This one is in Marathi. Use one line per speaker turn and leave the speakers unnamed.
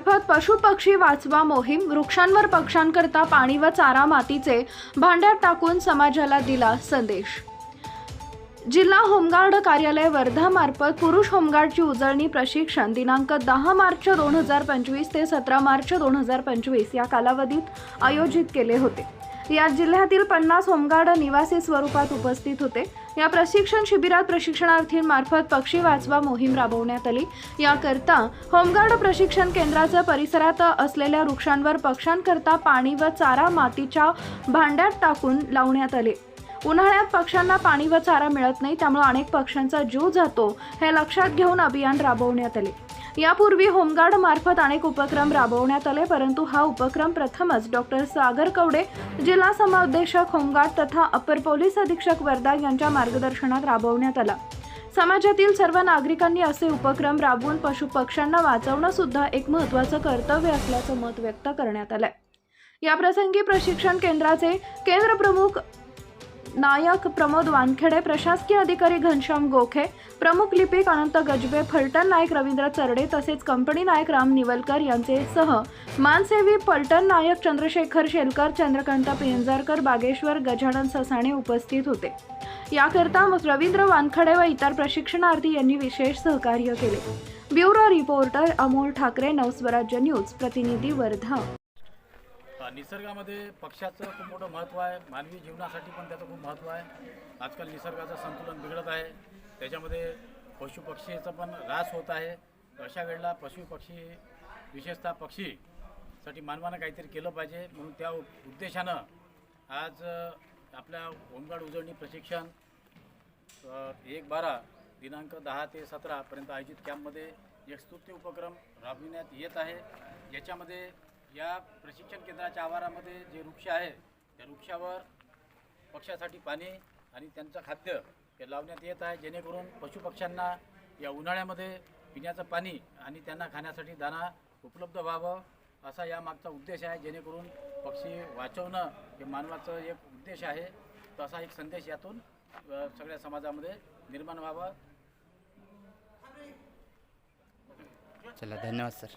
मार्फत पशुपक्षी वाचवा मोहीम वृक्षांवर पक्ष्यांकरता पाणी व चारा मातीचे भांड्यात टाकून समाजाला दिला संदेश. जिल्हा होमगार्ड कार्यालय वर्धा मार्फत पुरुष होमगार्डची उजळणी प्रशिक्षण दिनांक दहा मार्च दोन हजार पंचवीस ते सतरा मार्च दोन हजार पंचवीस या कालावधीत आयोजित केले होते. यात जिल्ह्यातील पन्नास होमगार्ड निवासी स्वरूपात उपस्थित होते. या प्रशिक्षण शिबिरात प्रशिक्षणार्थींमार्फत पक्षी वाचवा मोहीम राबवण्यात आली. याकरता होमगार्ड प्रशिक्षण केंद्राच्या परिसरात असलेल्या वृक्षांवर पक्ष्यांकरता पाणी व चारा मातीच्या भांड्यात टाकून लावण्यात आले. उन्हाळ्यात पक्ष्यांना पाणी व चारा मिळत नाही त्यामुळे अनेक पक्ष्यांचा जीव जातो हे लक्षात घेऊन अभियान राबवण्यात आले. यापूर्वी होमगार्ड मार्फत अनेक उपक्रम राबवण्यात आले परंतु हा उपक्रम प्रथमच डॉक्टर सागर कवडे जिल्हा समादेशक होमगार्ड तथा अपर पोलीस अधीक्षक वर्धा यांच्या मार्गदर्शनात राबवण्यात आला. समाजातील सर्व नागरिकांनी असे उपक्रम राबवून पशुपक्ष्यांना वाचवणं सुद्धा एक महत्त्वाचं कर्तव्य असल्याचं मत व्यक्त करण्यात आलंय. याप्रसंगी प्रशिक्षण केंद्राचे केंद्र प्रमुख नायक प्रमोद वानखेडे प्रशासकीय अधिकारी घनश्याम गोखे प्रमुख लिपिक अनंत गजबे फलटण नायक रवींद्र चरडे तसेच कंपनी नायक राम निवलकर यांचे सह मानसेवी पलटण नायक चंद्रशेखर शेलकर चंद्रकांत पिंजरकर बागेश्वर गजानन ससाणे उपस्थित होते. याकरता रवींद्र वानखडे व इतर प्रशिक्षणार्थी यांनी विशेष सहकार्य केले. Bureau reporter Amol Thakare Navswarajya news प्रतिनिधी वर्धा.
निसर्गामध्ये पक्ष्याचं खूप मोठं महत्त्व आहे. मानवी जीवनासाठी पण त्याचं खूप महत्त्व आहे. आजकाल निसर्गाचं संतुलन बिघडत आहे. त्याच्यामध्ये पशुपक्षीचा पण ऱ्हास होत आहे. अशा वेळेला पशुपक्षी विशेषतः पक्षीसाठी मानवानं काहीतरी केलं पाहिजे. म्हणून त्या उद्देशानं आज आपल्या होमगार्ड उजळणी प्रशिक्षण एक बारा दिनांक दहा ते सतरापर्यंत आयोजित कॅम्पमध्ये एक स्तुत्य उपक्रम राबविण्यात येत आहे. याच्यामध्ये या प्रशिक्षण केंद्राच्या आवारामध्ये जे वृक्ष आहे त्या वृक्षावर पक्ष्यासाठी पाणी आणि त्यांचं खाद्य हे लावण्यात येत आहे. जेणेकरून पशुपक्ष्यांना या उन्हाळ्यामध्ये पिण्याचं पाणी आणि त्यांना खाण्यासाठी दाणा उपलब्ध व्हावं असा या मागचा उद्देश आहे. जेणेकरून पक्षी वाचवणं हे मानवाचं एक उद्देश आहे. तसा एक संदेश यातून सगळ्या समाजामध्ये निर्माण व्हावा.
चला धन्यवाद sir.